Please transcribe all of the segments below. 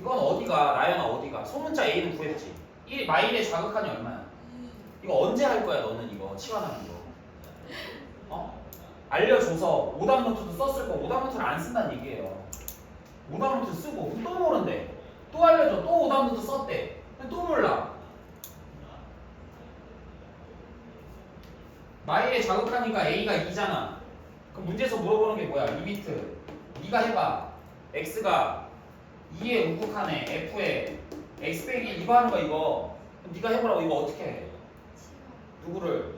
이건 어디가 나연아 어디가? 소문자 A는 구했지. 1 마일의 자극한이 얼마야? 이거 언제 할 거야 너는 이거? 치환하는 거. 어? 알려줘서 오답 노트도 썼을 거 오답 노트를 안 쓴다는 얘기예요. 오답 노트 쓰고 또 모른대. 또 알려줘. 또 오답 노트 썼대. 또 몰라. 마일의 자극하니까 A가 2잖아. 그럼 문제에서 물어보는 게 뭐야? 리미트. 네가 해봐. X가 2에 우극하네. F에. X 빼기 이거 하는 거 이거. 그럼 네가 해보라고. 이거 어떻게 해? 누구를?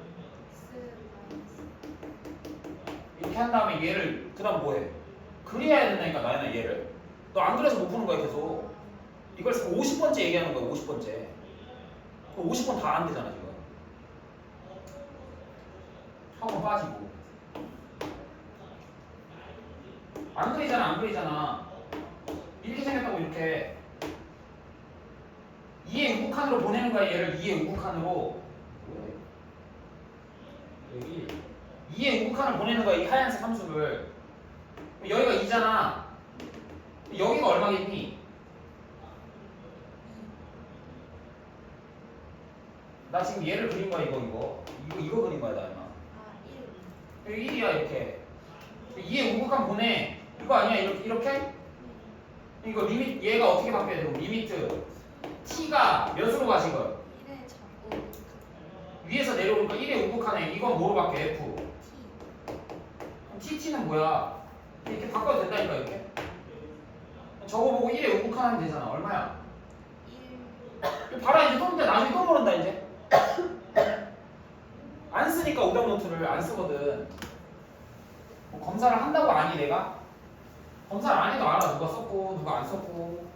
이렇게 한 다음에 얘를 그 다음 뭐해? 그래야 된다니까 나연아 얘를. 너 안 그래서 못 푸는 거야 계속. 이걸 50번째 얘기하는 거야 50번째. 그럼 50번 다 안 되잖아 지금. 처음 빠지고. 안 그리잖아 안 그리잖아 이렇게 생겼다고 이렇게 2의 우극한으로 보내는 거야 얘를. 2의 우극한으로. 여기 2의 우극한을 보내는 거야 이 하얀색 함수를. 여기가 2잖아. 여기가 얼마겠니? 나 지금 얘를 그린 거야 이거 이거. 이거 이거 그린 거야 나연아 여기 1이야 이렇게. 2의 우극한 보내. 이거 아니야? 이렇게 이렇게? 이거 리밋 얘가 어떻게 바뀌어야 되고 리미트. T가 몇으로 가 지금 위에서 내려오니까 1의 우극한에 이건 뭐로 바뀌어 f. 그럼 tt는 뭐야? 이렇게 바꿔도 된다니까 이렇게? 저거 보고 1의 우극한 하면 되잖아. 얼마야? 봐라 이제 또 문제 나중에 또 모른다 이제. 안 쓰니까 오답 노트를 안 쓰거든. 뭐 검사를 한다고 아니 내가? 검사를 안 해도 알아 누가 썼고 누가 안 썼고.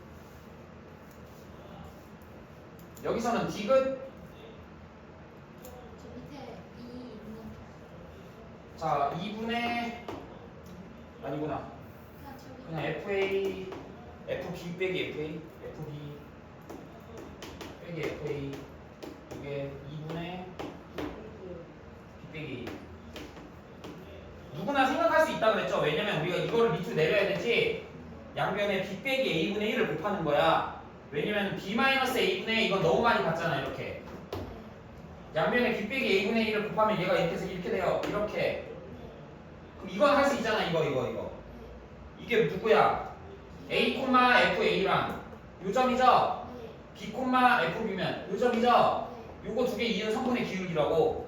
여기서는 디귿 자 2분의 아니구나. 그냥 FA FB 빼기 FA FB 빼기 FA 이게 2분의 B 빼기 누구나 생각할 수 있다 그랬죠. 왜냐면 우리가 이거를 밑으로 내려야 되지. 양변에 B 빼기 A분의 1을 곱하는 거야. 왜냐면 B-A분의 이건 너무 많이 봤잖아 이렇게. 양변에 B 빼기 A분의 1을 곱하면 얘가 이렇게 해서 이렇게 돼요. 이렇게. 그럼 이건 할 수 있잖아 이거 이거 이거. 이게 누구야? A, FA랑 요점이죠? B, FB면 요점이죠? 요거 두 개 이은 성분의 기울기라고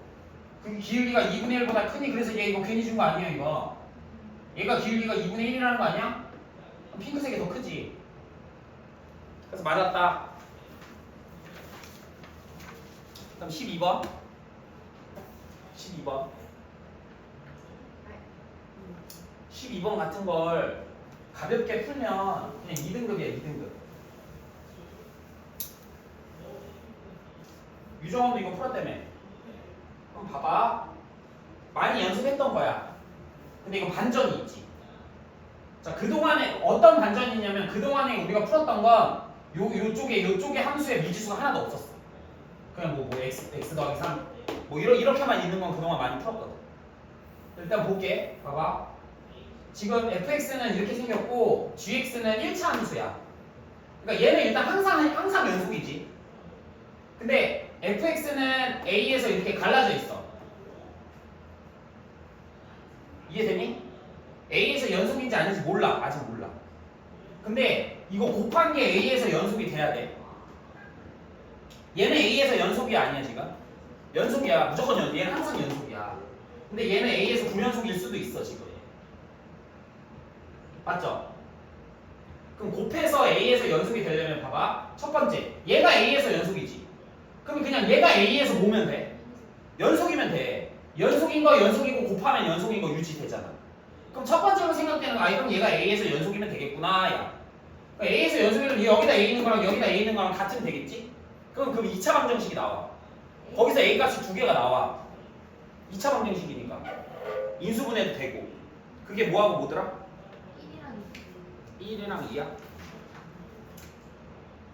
그 기울기가 2분의 1보다 크니 그래서 얘 이거 괜히 준 거 아니에요 이거? 얘가 기울기가 2분의 1이라는 거 아니야? 그럼 핑크색이 더 크지. 그래서 맞았다. 그럼 12번. 12번. 12번 같은 걸 가볍게 풀면 그냥 2등급이야 2등급. 유정원도 이거 풀었다며 봐봐. 많이 연습했던 거야. 근데 이거 반전이 있지. 자 그동안에 어떤 반전이 있냐면 그동안에 우리가 풀었던 건 요, 요쪽에 요쪽에 함수에 미지수가 하나도 없었어. 그냥 뭐, 뭐 x, x 더하기 3 뭐 이러, 이렇게만 있는 건 그동안 많이 풀었거든. 일단 볼게. 봐봐. 지금 fx는 이렇게 생겼고 gx는 1차 함수야. 그러니까 얘는 일단 항상 항상 연속이지. 근데 fx는 a에서 이렇게 갈라져 있어. 이해되니? a에서 연속인지 아닌지 몰라. 아직 몰라. 근데 이거 곱한 게 a에서 연속이 돼야 돼. 얘는 a에서 연속이 아니야 지금 연속이야. 무조건 연 얘는 항상 연속이야. 근데 얘는 a에서 불연속일 수도 있어 지금. 맞죠? 그럼 곱해서 a에서 연속이 되려면 봐봐. 첫 번째 얘가 a에서 연속이지 그럼 그냥 얘가 a에서 모으면 돼. 연속이면 돼. 연속인 거 연속이고 곱하면 연속인 거 유지되잖아. 그럼 첫 번째로 생각되는 거 아, 그럼 얘가 a에서 연속이면 되겠구나 야. 그러니까 a에서 연속이면 여기다 a 있는 거랑 여기다 a 있는 거랑 같으면 되겠지? 그럼 그럼 2차 방정식이 나와. 거기서 a 값이 두 개가 나와. 2차 방정식이니까. 인수분해도 되고. 그게 뭐하고 뭐더라? 1이랑 2야?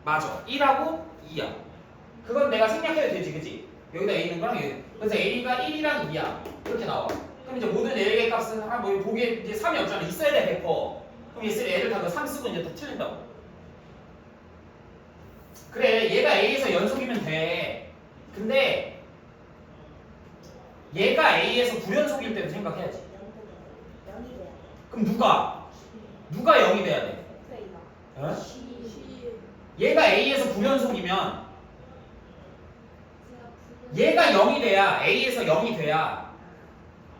맞아. 1하고 2야 그건 내가 생략해도 되지 그지? 여기다 a 있는 거랑 여기 그래서 a가 1이랑 2야 이렇게 나와 그럼 이제 모든 4개 값은 한뭐 보기에 이제 3이 없잖아 있어야 돼 100% 그럼 있으면 얘를 다3 쓰고 이제 다 틀린다고 그래 얘가 A에서 연속이면 돼 근데 얘가 A에서 불연속일 때도 생각해야지. 그럼 누가 누가 0이 돼야 돼. 어? 시. 얘가 A에서 불연속이면 얘가 0이 돼야 A에서 0이 돼야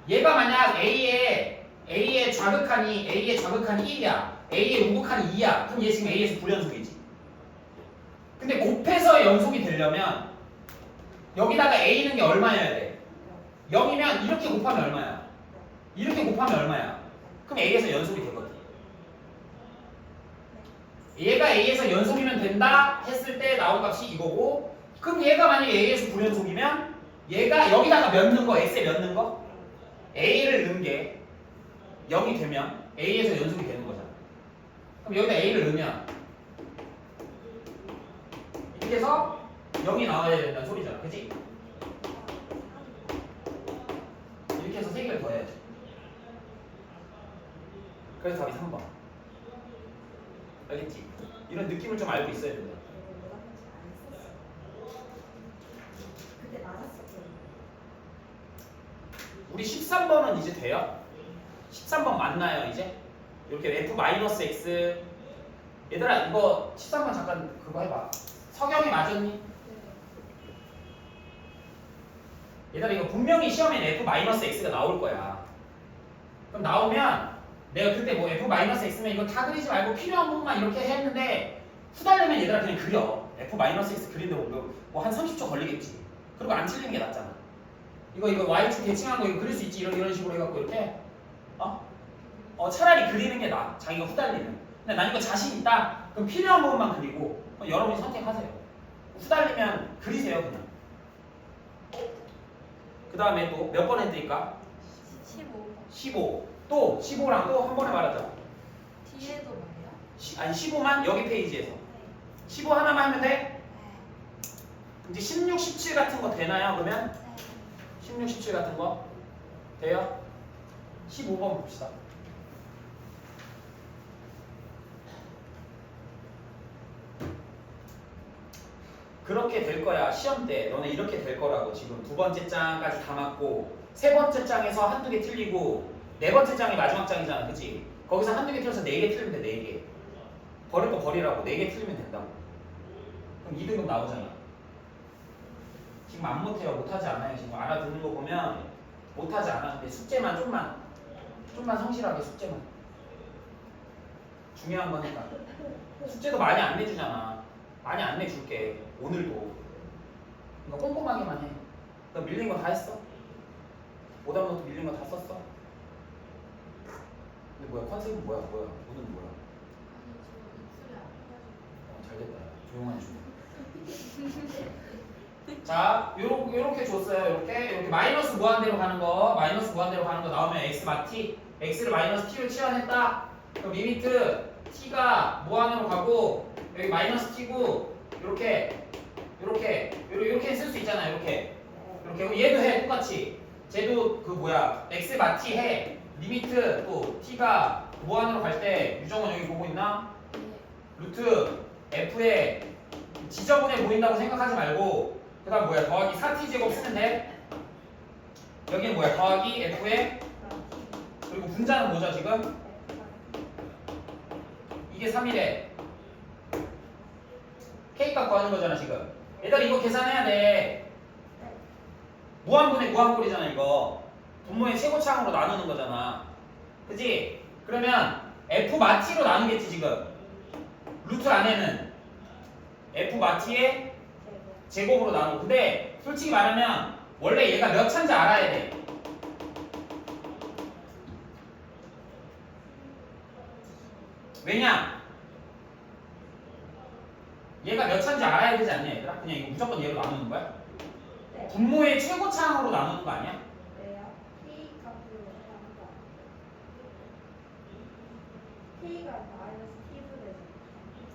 얘가 만약 A의 A의 좌극한이 A의 좌극한이 1이야 A의 우극한이 2야 그럼 얘 지금 A에서 불연속이지 근데 곱해서 연속이 되려면 여기다가 A는 게 얼마여야 돼? 0이면 이렇게 곱하면 얼마야? 이렇게 곱하면 얼마야? 그럼 A에서 연속이 되거든 얘가 A에서 연속이면 된다 했을 때 나온 값이 이거고 그럼 얘가 만약에 A에서 불연속이면 얘가 여기다가 몇 넣은 거 X에 몇 넣은 거? A를 넣은 게 0이 되면 A에서 연속이 되는 거잖아 그럼 여기다 A를 넣으면 이렇게 해서 0이 나와야 된다는 소리잖아 그치? 이렇게 해서 3개를 더해야지 그래서 답이 3번 알겠지? 이런 느낌을 좀 알고 있어야 된다 그때 맞았었거든요. 우리 13번은 이제 돼요? 13번 맞나요 이제? 이렇게 F-X 얘들아 이거 13번 잠깐 그거 해봐 석영이 맞았니? 얘들아 이거 분명히 시험엔 F-X가 나올 거야 그럼 나오면 내가 그때 뭐 F-X면 이거 다 그리지 말고 필요한 부분만 이렇게 했는데 후달려면 얘들아 그냥 그려 F-X 그리는데 뭐한 30초 걸리겠지 그리고 안 틀리는 게 낫잖아. 이거 이거 y축 대칭한 거 이거 그릴 수 있지? 이런 이런 식으로 해갖고 이렇게 어? 어 차라리 그리는 게 나아. 자기가 후달리면 근데 난 이거 자신 있다. 그럼 필요한 부분만 그리고 어, 여러분이 선택하세요. 후달리면 그리세요 그냥. 그 다음에 또 몇 번 했으니까? 15. 15 또 15랑 또 한 번에 말하자. 뒤에도 말이야? 시- 아니 15만 여기 페이지에서. 15 하나만 하면 돼? 이제 16, 17 같은 거 되나요 그러면? 16, 17 같은 거 돼요? 15번 봅시다. 그렇게 될 거야 시험 때 너네 이렇게 될 거라고 지금 두 번째 장까지 다 맞고 세 번째 장에서 한두 개 틀리고 네 번째 장이 마지막 장이잖아 그치? 거기서 한두 개 틀려서 네 개 틀리면 돼 네 개 버릴 거 버리라고 네 개 틀리면 된다고 그럼 2등급 나오잖아 지금 안 못해요. 못하지 않아요. 지금 알아듣는 거 보면 못하지 않아. 근데 숙제만 좀만 좀만 성실하게 숙제만. 중요한 거니까. 숙제도 많이 안 내주잖아. 많이 안 내줄게. 오늘도. 이거 꼼꼼하게만 해. 너 밀린 거 다 했어? 오답노트 밀린 거 다 썼어? 근데 뭐야 컨셉은 뭐야 뭐야 오늘 뭐야 어, 잘 됐다 조용한 중 자, 요렇게, 요렇게 줬어요. 요렇게, 이렇게 마이너스 무한대로 가는 거, 마이너스 무한대로 가는 거 나오면 x 마티, x를 마이너스 t로 치환했다. 그럼 리미트 t가 무한으로 가고 여기 마이너스 t고 요렇게, 요렇게, 요렇게, 요렇게 쓸수 있잖아요. 요렇게, 요렇게. 그럼 얘도 해 똑같이. 쟤도 그 뭐야, x 마티 해. 리미트 또 t가 무한으로 갈 때 유정은 여기 보고 있나? 루트 f에 지저분해 보인다고 생각하지 말고 그 다음 뭐야? 더하기 4t 제곱 쓰면 돼 여기는 뭐야? 더하기 f에 그리고 분자는 뭐죠 지금? 이게 3이래 k 값 구하는 거잖아 지금. 얘들아 이거 계산해야 돼. 무한분의 무한꼴이잖아 이거. 분모의 최고차항으로 나누는 거잖아. 그지? 그러면 f 마티로 나누겠지 지금. 루트 안에는 f 마티에 제곱으로 나누고. 근데 솔직히 말하면 원래 얘가 몇 차인지 알아야 돼. 왜냐? 얘가 몇 차인지 알아야 되지 않냐 얘들아? 그냥 이거 무조건 얘로 나누는 거야? 네. 분모의 최고차항으로 나누는 거 아니야? 왜요? 한다. P가 마이너스 T분의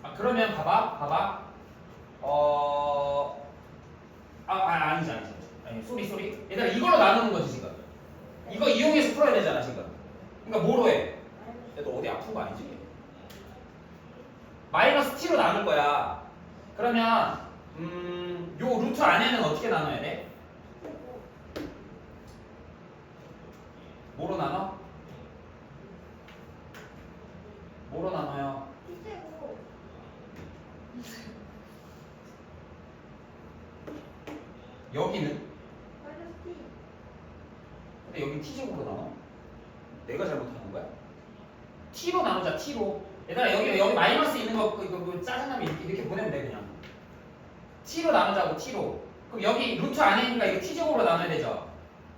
아 그러면 봐봐 봐봐. 어 아, 아 아니지 아니지 아니 쏘리 쏘리 얘들아 이걸로 나누는 거지 지금 이거 이용해서 풀어야 되잖아 지금 그러니까 뭐로 해 얘도 어디 아픈 거 아니지? 마이너스 t로 나눌 거야. 그러면 음, 요 루트 안에는 어떻게 나눠야 돼? 뭐로 나눠? 뭐로 나눠요? T제곱 여기는? 마이너스 T 근데 여기 t제곱으로 나눠? 내가 잘못하는 거야? t로 나누자 t로 얘들아 여기 여기 마이너스 있는 거 이거 뭐 짜증나면 이렇게, 이렇게 보내면 돼 그냥 t로 나누자고 t로 그럼 여기 루트 안에 니까 이거 t제곱으로 나눠야 되죠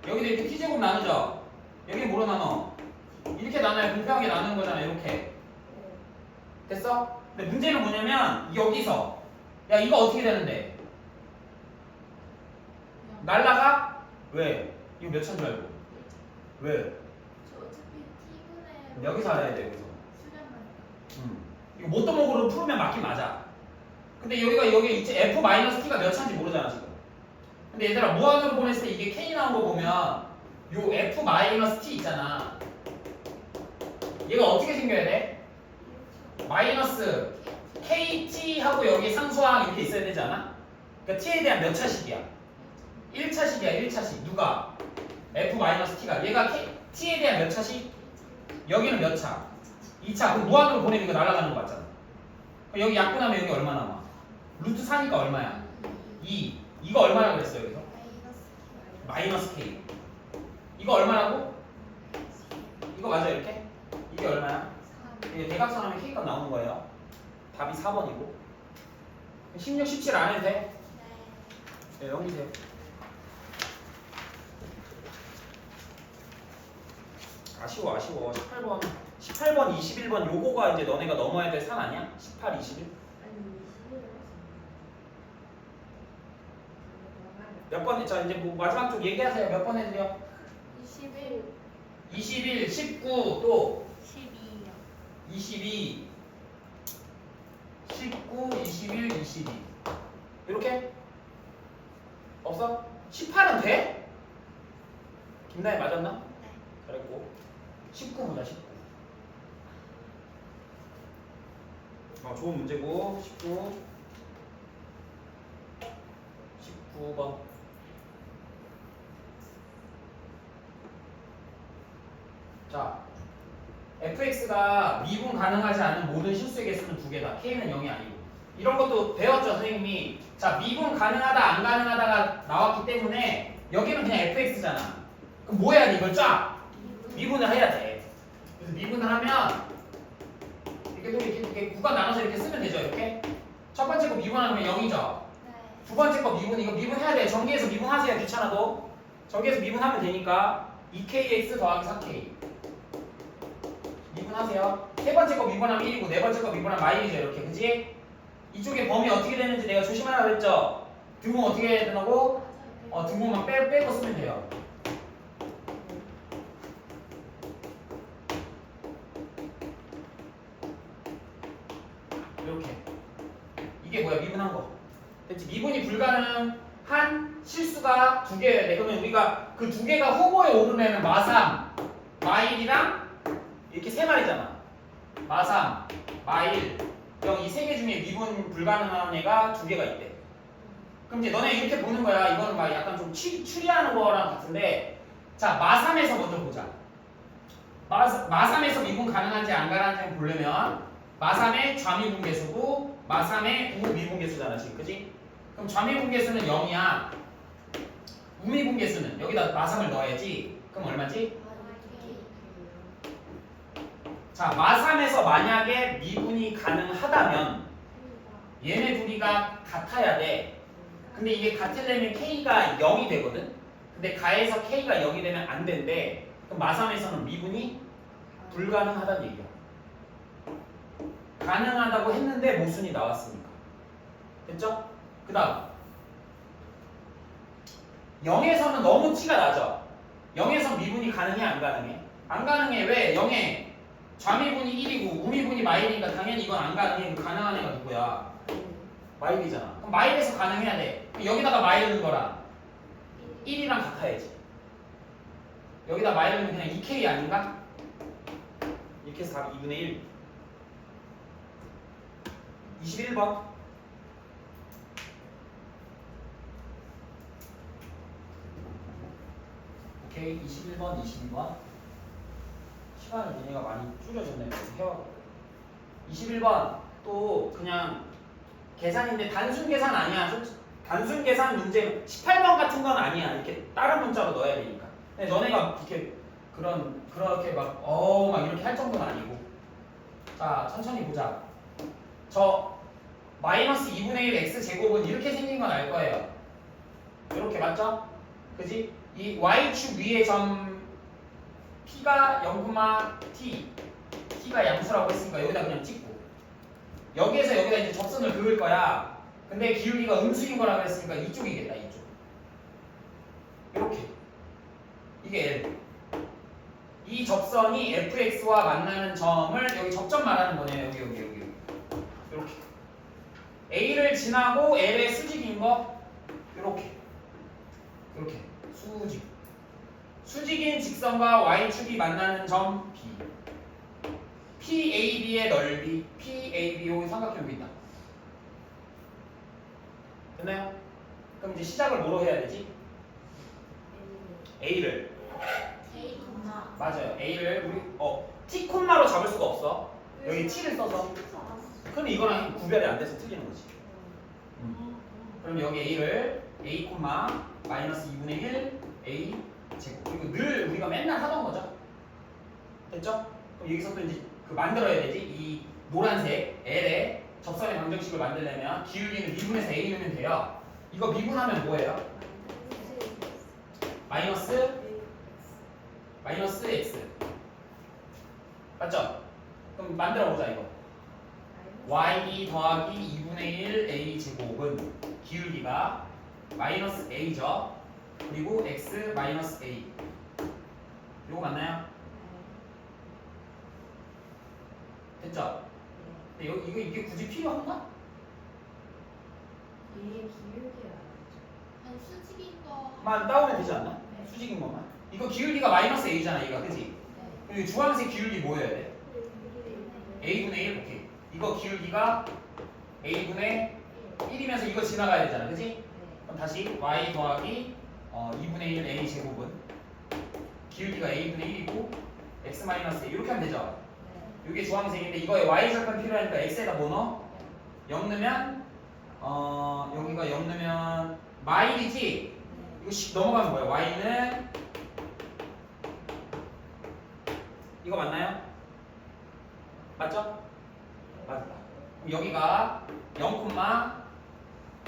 여기도 이렇게 t제곱 나누죠 여기 뭐로 나눠? 이렇게 나눠야 공평하게 나누는 거잖아 이렇게 네. 됐어? 근데 문제는 뭐냐면 여기서 야 이거 어떻게 되는데? 날라가? 왜? 이거 몇 차인 줄 알고 왜? 저 어차피 T분의 여기서 알아야 돼 여기서 수량만 음. 이거 모또목으로 풀면 맞긴 맞아. 근데 여기가 여기 이제 f 마이너스 t가 몇 차인지 모르잖아 지금. 근데 얘들아 무한으로 보냈을 때 이게 k 나온 거 보면 요 f 마이너스 t 있잖아. 얘가 어떻게 생겨야 돼? 마이너스 kt 하고 여기 상수항 이렇게 있어야 되지 않아? 그러니까 t에 대한 몇 차식이야? 1차식이야 1차식. 누가? f 마이너스 t가 얘가 k, t에 대한 몇 차식? 여기는 몇 차? 2차 그럼 무한으로 보내면 이거 날아가는 거 맞잖아 그럼 여기 약분하면 여기 얼마 남아? 루트 4니까 얼마야? 2 이거 얼마라고 그랬어 여기서? 마이너스 k 이거 얼마라고? 이거 맞아 이렇게? 이게 얼마야? 이게 대각선 하면 k값 나오는 거예요 답이 4번이고 16, 17 안 해도 돼? 네 넘기세요 아쉬워 아쉬워 18번 18번 21번 요거가 이제 너네가 넘어야 될 산 아니야? 18, 21 아니 21을 몇 번, 자 이제 뭐 마지막 쪽 얘기하세요. 몇번 해드려? 21 21, 19, 또 12요 22, 19, 21, 22. 이렇게? 없어? 18은 돼? 김나희 맞았나? 네. 잘했고 19 보자 19. 어, 좋은 문제고 19. 19번. 자, fx가 미분 가능하지 않은 모든 실수의 개수는 두 개다. k는 0이 아니고. 이런 것도 배웠죠, 선생님이. 자, 미분 가능하다, 안 가능하다가 나왔기 때문에 여기는 그냥 fx잖아. 그럼 뭐 해야 돼, 이걸 쫙? 미분을 해야 돼. 그래서 미분을 하면 이렇게 또 이렇게, 이렇게 구간 나눠서 이렇게 쓰면 되죠, 이렇게. 첫 번째 거 미분하면 0이죠. 두 번째 거 미분 이거 미분해야 돼. 전기에서 미분하세요. 귀찮아도. 전기에서 미분하면 되니까 2kx 더하기 4k. 미분하세요. 세 번째 거 미분하면 1이고 네 번째 거 미분하면 마일이죠. 이렇게. 그지? 이쪽에 범위 어떻게 되는지 내가 조심하라 그랬죠. 등호 어떻게 해야 되나고? 어, 등호만 빼, 빼고 쓰면 돼요. 이렇게. 이게 뭐야? 미분한 거. 됐지? 미분이 불가능한 실수가 두 개여야 돼. 그러면 우리가 그 두 개가 후보에 오르면 마삼, 마일이랑 이렇게 세 마리잖아. 마삼, 마일, 영 이 세 개 중에 미분 불가능한 애가 두 개가 있대. 그럼 이제 너네 이렇게 보는 거야. 이거는 막 약간 좀 추, 추리하는 거랑 같은데 자 마삼에서 먼저 보자. 마, 마삼에서 미분 가능한지 안 가능한지 보려면 마삼의 좌미분 계수고 마삼의 우미분 계수잖아 지금. 그지? 그럼 좌미분 계수는 0이야. 우미분 계수는 여기다 마삼을 넣어야지. 그럼 얼마지? 자 마삼에서 만약에 미분이 가능하다면 얘네 둘이가 같아야 돼. 근데 이게 같으려면 k가 0이 되거든? 근데 가에서 k가 0이 되면 안 된대. 그럼 마삼에서는 미분이 불가능하다는 얘기야 가능하다고 했는데 모순이 나왔으니까 됐죠? 그 다음 0에서는 너무 티가 나죠 0에서 미분이 가능해 안 가능해? 안 가능해 왜? 0에 좌미분이 1이고 우미분이 마일이니까 당연히 이건 안 가능해 가능한 애가 누구야? 마일이잖아 그럼 마일에서 가능해야 돼 여기다가 마일 넣은 거랑 1이랑 같아야지 여기다 마일 넣으면 그냥 2K 아닌가? 이렇게 해서 답이 2분의 1 21번. 오케이 21번 22번. 시간을 얘네가 많이 줄여줬네요. 해와 21번 또 그냥 계산인데 단순 계산 아니야. 단순 계산 문제 18번 같은 건 아니야. 이렇게 다른 문자로 넣어야 되니까. 근데 너네가 이렇게 그런 그렇게 막 어막 막 이렇게 할 정도는 아니고. 자 천천히 보자. 저 마이너스 2분의 1 x 제곱은 이렇게 생긴 건 알 거예요. 이렇게 맞죠? 그지? 이 y축 위에 점 p가 0,t t가 양수라고 했으니까 여기다 그냥 찍고. 여기에서 여기다 이제 접선을 그을 거야. 근데 기울기가 음수인 거라 그랬으니까 이쪽이겠다 이쪽. 이렇게. 이게 L. 이 접선이 fx와 만나는 점을 여기 접점 말하는 거네요. 여기 여기 여기 A를 지나고 L의 수직인 거? 이렇게. 이렇게. 수직. 수직인 직선과 y축이 만나는 점 B PAB의 넓이 PAB 여기 삼각형 여기 있다. 됐나요? 그럼 이제 시작을 뭐로 해야 되지? A를. A 맞아요. A를 우리 어 T 콤마로 잡을 수가 없어. 여기 T를 써서 그럼 이거랑 구별이 안 돼서 틀리는 거지. 그럼 여기 A를 A 마이너스 2분의 1 A 제곱. 그리고 늘 우리가 맨날 하던 거죠. 됐죠? 그럼 여기서 또 이제 그 만들어야 되지. 이 노란색 L의 접선의 방정식을 만들려면 기울기는 미분에서 A 넣으면 돼요. 이거 미분하면 뭐예요? 마이너스 마이너스 X. 맞죠? 그럼 만들어 보자 이거 y 더하기 2분의 1 a 제곱은 기울기가 마이너스 a죠. 그리고 x 마이너스 a. 이거 맞나요? 됐죠? 근데 이거, 이거 이게 굳이 필요한가? 이게 기울기야. 아니 수직인 거 만 따오면 되지 않나? 네. 수직인 것만. 이거 기울기가 마이너스 a잖아, 얘가 그지? 네. 주황색 기울기 뭐여야 돼? a분의 1 오케이. 이거 기울기가 a분의 1이면서 이거 지나가야 되잖아, 그지? 네. 그럼 다시 y 더하기 어, 2분의 1 a 제곱은 기울기가 a분의 1이고 x 마이너스 이렇게 하면 되죠. 네. 이게 주황색인데 이거에 y 절편 필요하니까 x에다 뭐 넣어? 0 넣으면 어 여기가 0 넣으면 마일이지. 이거 씩 넘어가면 뭐야? y는 이거 맞나요? 맞죠? 맞다. 그럼 여기가 0,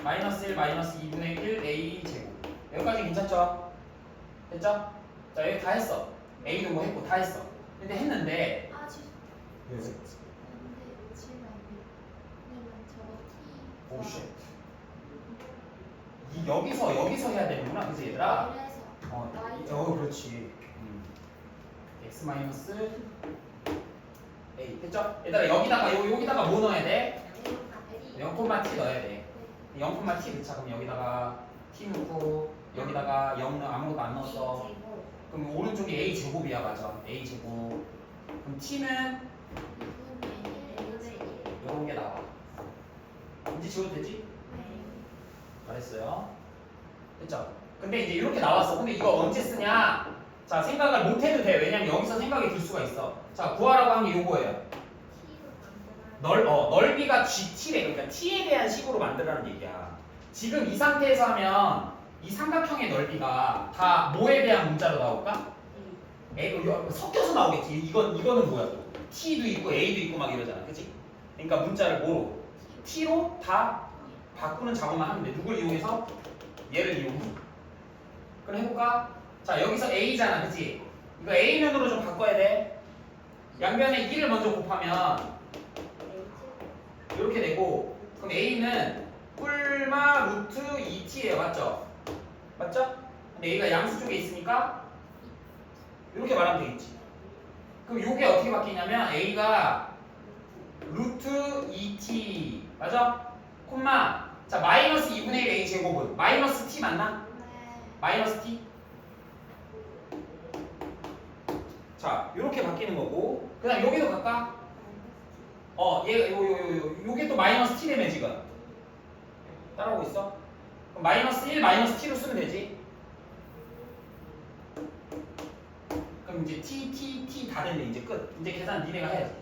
마이너스 1 마이너스 2분의 1 a 제곱 여기까지 괜찮죠? 됐죠? 자 여기 다 했어 a도 뭐 했고 다 했어 근데 했는데 아 지. 왜? 근데 지금 안 돼. 왜냐면 저거 T. 오쉣 이 여기서 여기서 해야 되는구나 그치 얘들아? 그래서 어, 어 그렇지 음. x 마이너스 a 됐죠? 얘들아 여기다가 요, 여기다가 뭐 넣어야 돼? 0, t 넣어야 돼. 0, t 넣자. 그럼 여기다가 t 넣고 여기다가 0 넣어 아무것도 안 넣었어. 그럼 오른쪽이 a 제곱이야 맞아. A 제곱. 그럼 t는 이런 게 나와. 이제 지워도 되지? 잘했어요. 됐죠? 근데 이제 이렇게 나왔어. 근데 이거 언제 쓰냐 자 생각을 못 해도 돼. 왜냐면 여기서 생각이 들 수가 있어. 자 구하라고 한 게 요거예요. 넓, 어, 넓이가 GT래. 그러니까 T에 대한 식으로 만들라는 얘기야. 지금 이 상태에서 하면 이 삼각형의 넓이가 다 뭐에 대한 문자로 나올까? A, 이거 섞여서 나오겠지. 이건, 이거는 뭐야? 또 T도 있고 A도 있고 막 이러잖아. 그치? 그러니까 문자를 뭐로? T로 다 바꾸는 작업만 하면 돼. 누굴 이용해서? 얘를 이용해. 그럼 해볼까? 자 여기서 A잖아 그치? 이거 A면으로 좀 바꿔야 돼 양변에 1을 먼저 곱하면 이렇게 되고 그럼 A는 꿀마 루트 2t예요 맞죠? 맞죠? 근데 A가 양수 쪽에 있으니까 이렇게 말하면 되겠지 그럼 이게 어떻게 바뀌냐면 A가 루트 2t 맞아? 콤마 자 마이너스 2분의 1 A 제곱은 마이너스 t 맞나? 마이너스 t 자 이렇게 바뀌는 거고 그 다음 여기도 갈까? 어, 얘, 요, 요, 요, 요, 요게 또 마이너스 t 되면 지금. 따라오고 있어? 그럼 마이너스 1, 마이너스 t로 쓰면 되지. 그럼 이제 t, t, t 다 됐네 이제 끝. 이제 계산 니네가 해야지.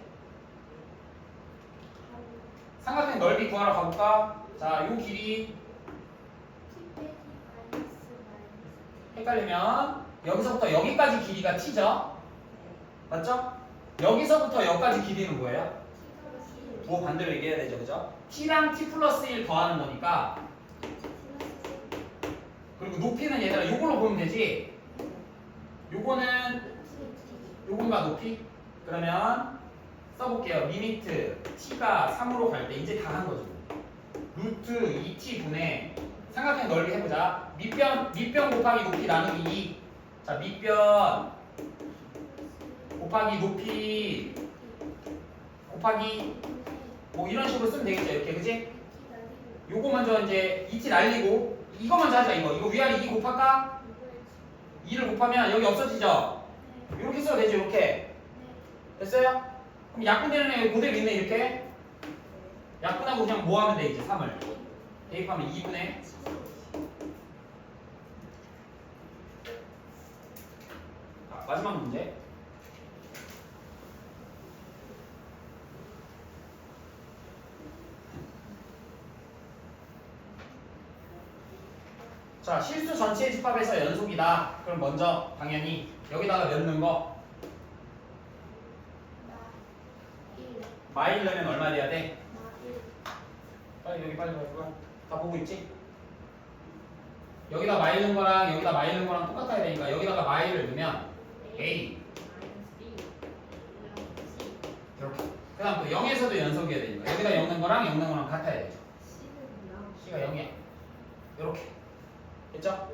삼각형 넓이 구하러 가볼까? 자, 요 길이 헷갈리면 여기서부터 여기까지 길이가 t죠? 맞죠? 여기서부터 여기까지 길이는 뭐예요? T 플러스 1 부호 반대로 얘기해야 되죠, 그죠? t랑 t 플러스 1 더하는 거니까 그리고 높이는 얘들아 요걸로 보면 되지. 요거는 3 요건가 높이? 그러면 써볼게요. 리미트 t가 3으로 갈 때 이제 다 한 거죠. 루트 2t 분의 삼각형 넓이 해보자. 밑변 밑변 곱하기 높이 나누기 2. 자 밑변 곱하기 높이 곱하기 뭐 이런 식으로 쓰면 되겠죠. 이렇게 그지? 요거 먼저 이제 2t 날리고 이거 먼저 하자 이거. 이거 위아래 2 곱할까? 2를 곱하면 여기 없어지죠? 이렇게 써도 되죠 이렇게. 됐어요? 그럼 약분되는 애 그대로 있네 이렇게. 약분하고 그냥 뭐 하면 돼 이제 3을. 대입하면 2분의 자, 마지막 문제. 자, 실수 전체 집합에서 연속이다. 그럼 먼저 당연히 여기다가 넣는 거 마일 넣으면 얼마 돼야 돼? 빨리 여기 빨리 빨리 빨리. 다 보고 있지? 여기다 마일 넣은 거랑 여기다 마일 넣은 거랑 똑같아야 되니까 여기다가 마일을 넣으면 A 그 다음 또 0에서도 연속이어야 되니까 여기다 0 넣은 거랑 0 넣은 거랑 같아야 되죠 C가 0이야 이렇게 됐죠?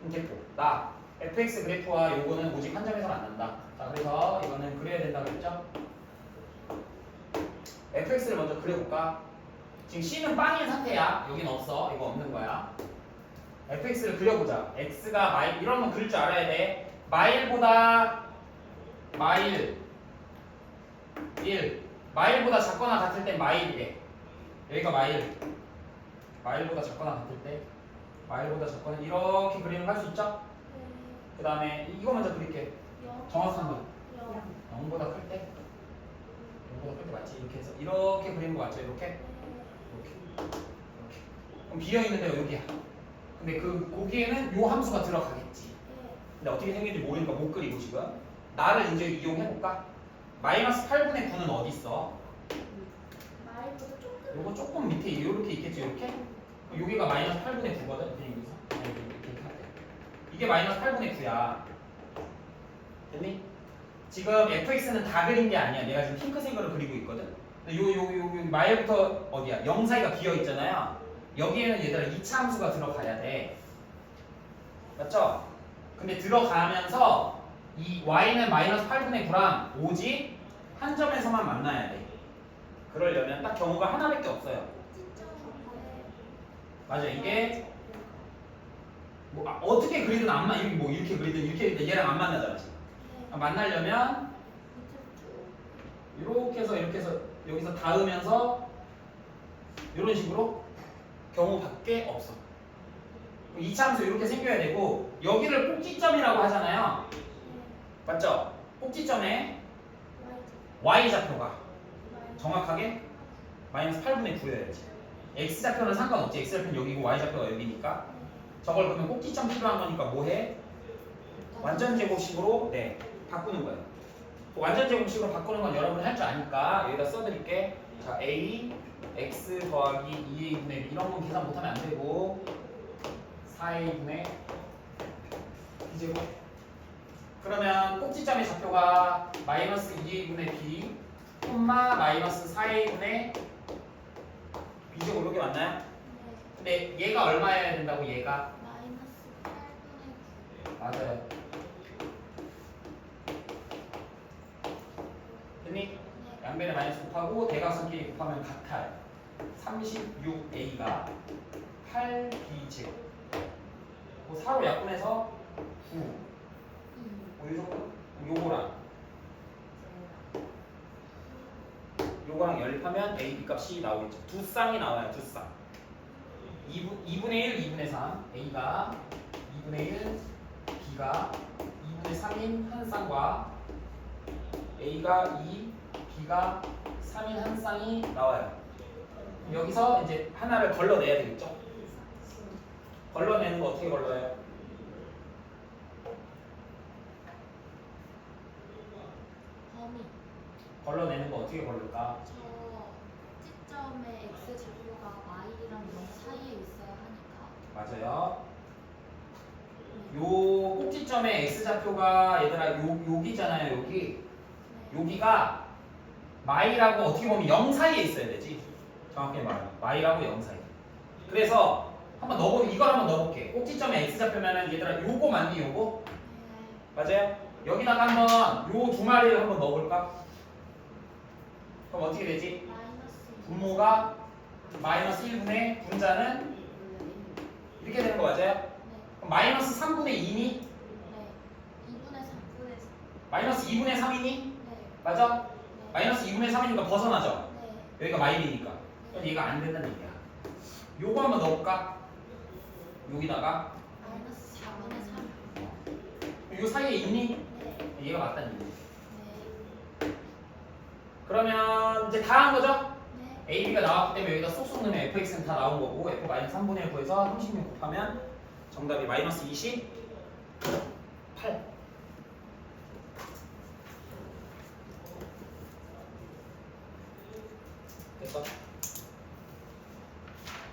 그럼 됐고. 나 fx 그래프와 요거는 오직 한 점에서 만난다. 자 그래서 이거는 그려야 된다고 했죠? fx를 먼저 그려볼까? 지금 c는 빵인 상태야. 여긴 없어. 이거 없는 거야. fx를 그려보자. x가 마일 이런 건 그릴 줄 알아야 돼. 마일보다 마일 1 마일보다 작거나 같을 땐 마일이래. 여기가 마일. 마일보다 작거나 같을 때 마일보다 작거나 이렇게 그림을 할 수 있죠? 그 다음에 이거 먼저 그릴게 정확한 거 0보다 클 때 0보다 클 때 맞지? 이렇게 해서 이렇게 그리는 거 맞죠? 이렇게? 이렇게 이렇게 그럼 비어있는데 여기야 근데 그 거기에는 요 함수가 들어가겠지 근데 어떻게 생긴지 모르니까 못 그리고 지금 나를 이제 이용해볼까? 마이너스 8분의 9는 어디 있어? 요거 조금 밑에 이렇게 있겠지 이렇게? 여기가 마이너스 8분의 9거든? 그냥 여기서? 아니, 이렇게, 이렇게 할게. 이게 마이너스 8분의 9야. 됐니? 지금 fx는 다 그린 게 아니야. 내가 지금 핑크색으로 그리고 있거든. 요 요 요 마일부터 어디야? 0 사이가 비어 있잖아요. 여기에는 얘들아 2차 함수가 들어가야 돼. 맞죠? 근데 들어가면서 이 y는 마이너스 8분의 9랑 오직 한 점에서만 만나야 돼. 그러려면 딱 경우가 하나밖에 없어요 맞아 이게 뭐 아, 어떻게 그리든 안 만, 이렇게 뭐 이렇게 그리든 이렇게 그리든 얘랑 안 만나잖아 지금 아, 만나려면 이렇게 해서 이렇게 해서 여기서 닿으면서 이런 식으로 경우밖에 없어. 2차 함수 이렇게 생겨야 되고 여기를 꼭지점이라고 하잖아요. 맞죠? 꼭지점에 y좌표가 정확하게 마이너스 8분의 9여야지 x좌표는 상관없지 x좌표는 여기고 y좌표가 여기니까 저걸 그러면 꼭지점 필요한 거니까 뭐해? 완전 제곱식으로 네 바꾸는 거예요. 그 완전 제곱식으로 바꾸는 건 여러분이 할줄 아니까 여기다 써드릴게. 자 a x 더하기 2a분의 1 이런 건 계산 못하면 안 되고 4a분의 b제곱 그러면 꼭지점의 좌표가 마이너스 2a분의 b 콤마 마이너스 4a분의 b제곱 이렇게 맞나요? 근데 얘가 얼마여야 된다고 얘가 맞아요. 됐니? 양변에 마이너스 곱하고 대각선끼리 곱하면 같아요. 36a가 8b제곱. 그 4로 약분해서 9. 뭐이 정도? 요거랑 요거랑 연립하면 a, b 값이 나오겠죠. 두 쌍이 나와요. 두 쌍. 2분, 2분의 1, 2분의 3. a가 2분의 1, b가 2분의 3인 한 쌍과 A가 2, B가 3인 한 쌍이 나와요. 여기서 이제 하나를 걸러내야 되겠죠? 걸러내는 거 어떻게 걸러요? 범위 걸러내는 거 어떻게 걸릴까? 저 시점의 x 좌표가 y랑 0 사이에 있어야 하니까 맞아요. 네. 요 꼭지점의 x좌표가 얘들아 요, 여기잖아요 여기 네. 여기가 마이라고 어떻게 보면 0 사이에 있어야 되지 정확히 말하면 마이라고 0 사이 그래서 한번 넣어보 이걸 한번 넣어볼게 꼭지점의 x좌표면은 얘들아 요거 맞니 요거? 네. 맞아요? 여기다가 한번 요 두 마리를 한번 넣어볼까? 그럼 어떻게 되지? 분모가 마이너스 1분의 분자는 이렇게 되는 거 맞아요? 네. 그럼 마이너스 3분의 2니? 네. 2분의 3분의 마이너스 2분의 3이니? 네. 맞아? 네. 마이너스 2분의 3이니까 벗어나죠? 네. 여기가 그럼 얘가 안 된다는 얘기야 요거 한번 넣어볼까? 여기다가 마이너스 4분의 3. 요 사이에 있니? 네. 얘가 맞다는 얘기 네. 그러면 이제 다 한 거죠? 네. A, B가 나왔기 때문에 여기다 쏙쏙 넣으면 fx는 다 나온 거고 f 마이너스 3분의 1 구해서 36 곱하면 정답이 마이너스 28